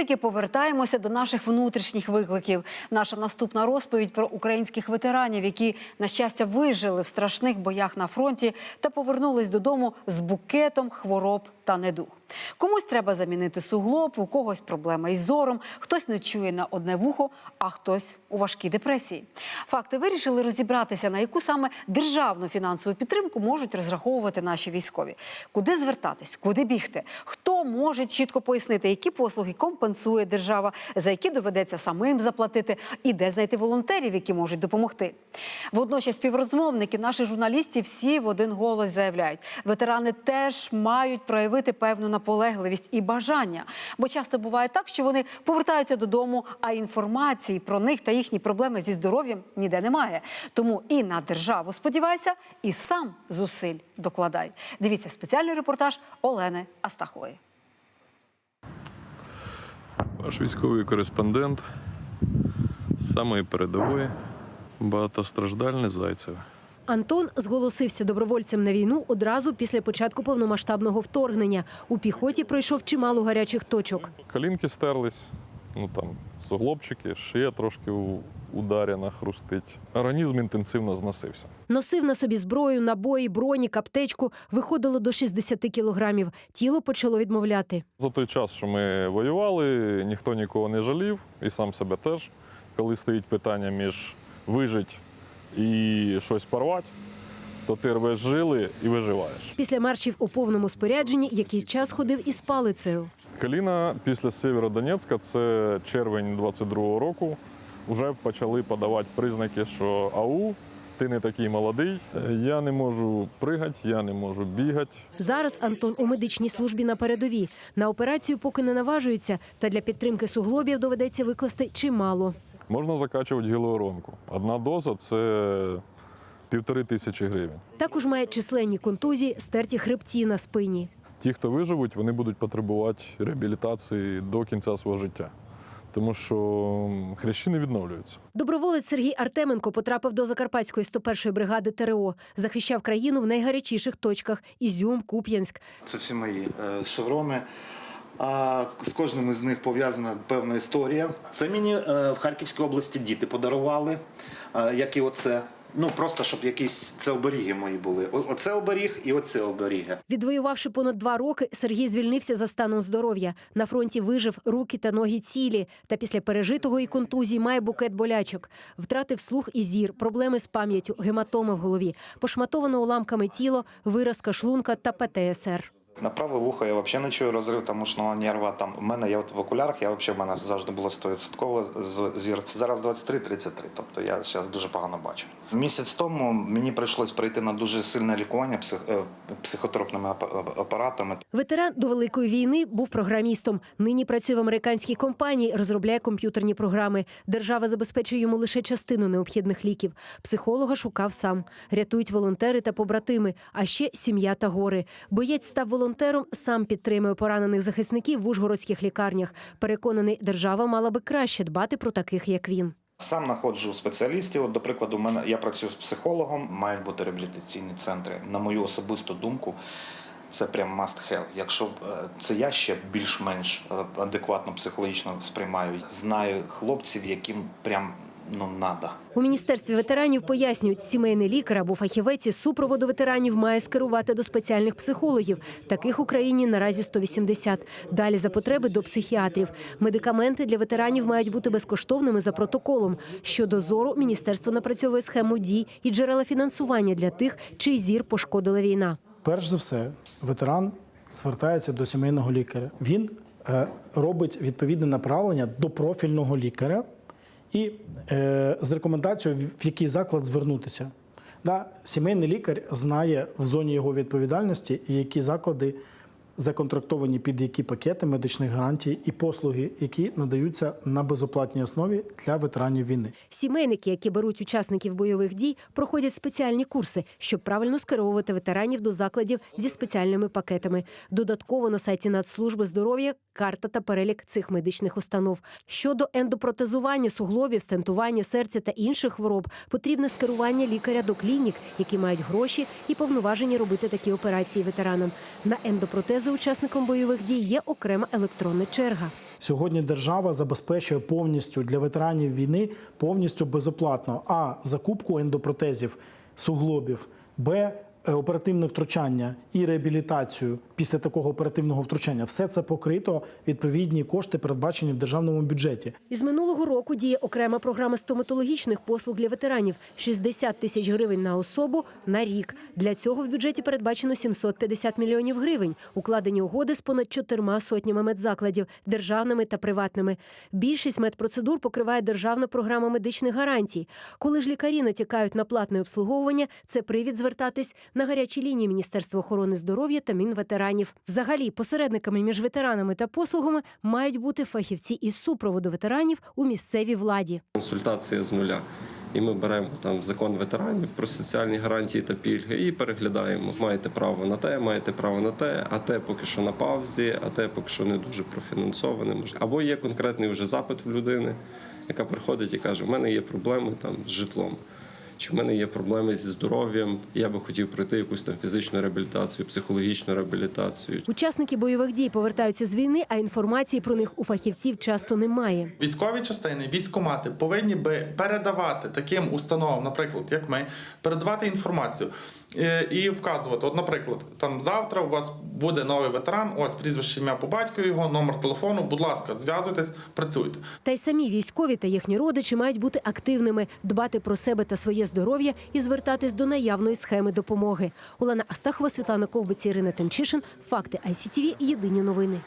політики повертаємося до наших внутрішніх викликів. Наша наступна розповідь про українських ветеранів, які на щастя вижили в страшних боях на фронті та повернулись додому з букетом хвороб та недуг. Комусь треба замінити суглоб, у когось проблема із зором, хтось не чує на одне вухо, а хтось у важкій депресії. Факти вирішили розібратися, на яку саме державну фінансову підтримку можуть розраховувати наші військові. Куди звертатись, куди бігти? Хто може чітко пояснити, які послуги компенсує держава, за які доведеться самим заплатити, і де знайти волонтерів, які можуть допомогти. Водночас співрозмовники наших журналістів всі в один голос заявляють: ветерани теж мають проявити певну наполегливість і бажання. Бо часто буває так, що вони повертаються додому, а інформації про них та їхні проблеми зі здоров'ям ніде немає. Тому і на державу сподівайся, і сам зусиль докладай. Дивіться спеціальний репортаж Олени Астахової. Ваш військовий кореспондент з самої передової, багатостраждальний Зайцев. Антон зголосився добровольцем на війну одразу після початку повномасштабного вторгнення. У піхоті пройшов чимало гарячих точок. Колінки стерлись, ну там суглобчики, шия трошки у- ударена, хрустить. Організм інтенсивно зносився. Носив на собі зброю, набої, бронік, аптечку. Виходило до 60 кілограмів. Тіло почало відмовляти. За той час, що ми воювали, ніхто нікого не жалів, і сам себе теж. Коли стоїть питання між вижить і щось порвати, то ти рвеш жили і виживаєш. Після маршів у повному спорядженні якийсь час ходив із палицею. Коліна після Сєвєродонецька, це червень 22-го року, вже почали подавати признаки, що ау, ти не такий молодий, я не можу пригати, я не можу бігати. Зараз Антон у медичній службі на передовій. На операцію поки не наважується, та для підтримки суглобів доведеться викласти чимало. Можна закачувати гіліоронку. Одна доза це півтори тисячі гривень. Також має численні контузії, стерті хребці на спині. Ті, хто виживуть, вони будуть потребувати реабілітації до кінця свого життя, тому що хрящі не відновлюються. Доброволець Сергій Артеменко потрапив до Закарпатської 101-ї бригади ТРО. Захищав країну в найгарячіших точках – Ізюм, Куп'янськ. Це всі мої е, шеврони. А з кожним із них пов'язана певна історія. Це мені е, в Харківській області діти подарували, е, як і оце. Ну просто щоб якісь це оберіги мої були. Оце оберіг і оце оберіги. Відвоювавши понад два роки, Сергій звільнився за станом здоров'я. На фронті вижив руки та ноги цілі. Та після пережитого і контузії має букет болячок. Втратив слух і зір, проблеми з пам'яттю, гематоми в голові, пошматоване уламками тіло, виразка шлунка та ПТСР. На праве вухо я взагалі не чую розрив там ушного нерва. Там у мене я от в окулярах, я взагалі в мене завжди було 100% з- зір. Зараз 23-33, тобто я зараз дуже погано бачу. Місяць тому мені прийшлось прийти на дуже сильне лікування псих, е, психотропними апаратами. Ветеран до великої війни був програмістом. Нині працює в американській компанії, розробляє комп'ютерні програми. Держава забезпечує йому лише частину необхідних ліків. Психолога шукав сам. Рятують волонтери та побратими, а ще сім'я та гори. Боєць став волонтером, сам підтримує поранених захисників в ужгородських лікарнях. Переконаний, держава мала би краще дбати про таких, як він. Сам знаходжу спеціалістів. От, до прикладу, мене я працюю з психологом, мають бути реабілітаційні центри. На мою особисту думку, це прям must have. Якщо е, це я ще більш-менш е, адекватно психологічно сприймаю. Знаю хлопців, яким прям ну надо. У міністерстві ветеранів пояснюють, сімейний лікар або фахівець із супроводу ветеранів має скерувати до спеціальних психологів. Таких в Україні наразі 180. Далі за потреби до психіатрів. Медикаменти для ветеранів мають бути безкоштовними за протоколом. Щодо зору, міністерство напрацьовує схему дій і джерела фінансування для тих, чий зір пошкодила війна. Перш за все, ветеран звертається до сімейного лікаря. Він е, робить відповідне направлення до профільного лікаря і е, з рекомендацією, в який заклад звернутися. Да, сімейний лікар знає в зоні його відповідальності, які заклади законтрактовані під які пакети медичних гарантій і послуги, які надаються на безоплатній основі для ветеранів війни. Сімейники, які беруть учасників бойових дій, проходять спеціальні курси, щоб правильно скеровувати ветеранів до закладів зі спеціальними пакетами. Додатково на сайті Нацслужби здоров'я карта та перелік цих медичних установ. Щодо ендопротезування суглобів, стентування серця та інших хвороб, потрібне скерування лікаря до клінік, які мають гроші і повноважені робити такі операції ветеранам. На ендопротези учасником бойових дій є окрема електронна черга. Сьогодні держава забезпечує повністю для ветеранів війни повністю безоплатно а закупку ендопротезів, суглобів, б оперативне втручання і реабілітацію після такого оперативного втручання. Все це покрито відповідні кошти, передбачені в державному бюджеті. Із минулого року діє окрема програма стоматологічних послуг для ветеранів – 60 тисяч гривень на особу на рік. Для цього в бюджеті передбачено 750 мільйонів гривень. Укладені угоди з понад чотирма сотнями медзакладів – державними та приватними. Більшість медпроцедур покриває державна програма медичних гарантій. Коли ж лікарі натякають на платне обслуговування, це привід звертатись на гарячі лінії Міністерства охорони здоров'я та Мінветеранів. Взагалі, посередниками між ветеранами та послугами мають бути фахівці із супроводу ветеранів у місцевій владі. консультація з нуля. І ми беремо там закон ветеранів про соціальні гарантії та пільги і переглядаємо. Маєте право на те, маєте право на те, а те поки що на паузі, а те поки що не дуже профінансоване. Або є конкретний вже запит в людини, яка приходить і каже: у мене є проблеми там з житлом. Чи в мене є проблеми зі здоров'ям? Я би хотів пройти якусь там фізичну реабілітацію, психологічну реабілітацію. Учасники бойових дій повертаються з війни, а інформації про них у фахівців часто немає. Військові частини, військкомати повинні би передавати таким установам, наприклад, як ми, передавати інформацію е, і вказувати. От, наприклад, там завтра у вас буде новий ветеран, ось прізвище ім'я по батькові його, номер телефону. Будь ласка, зв'язуйтесь, працюйте. Та й самі військові та їхні родичі мають бути активними, дбати про себе та своє здоров'я і звертатись до наявної схеми допомоги. Олена Астахова, Світлана Ковбиць, Ірина Тимчишин. Факти ICTV. Єдині новини.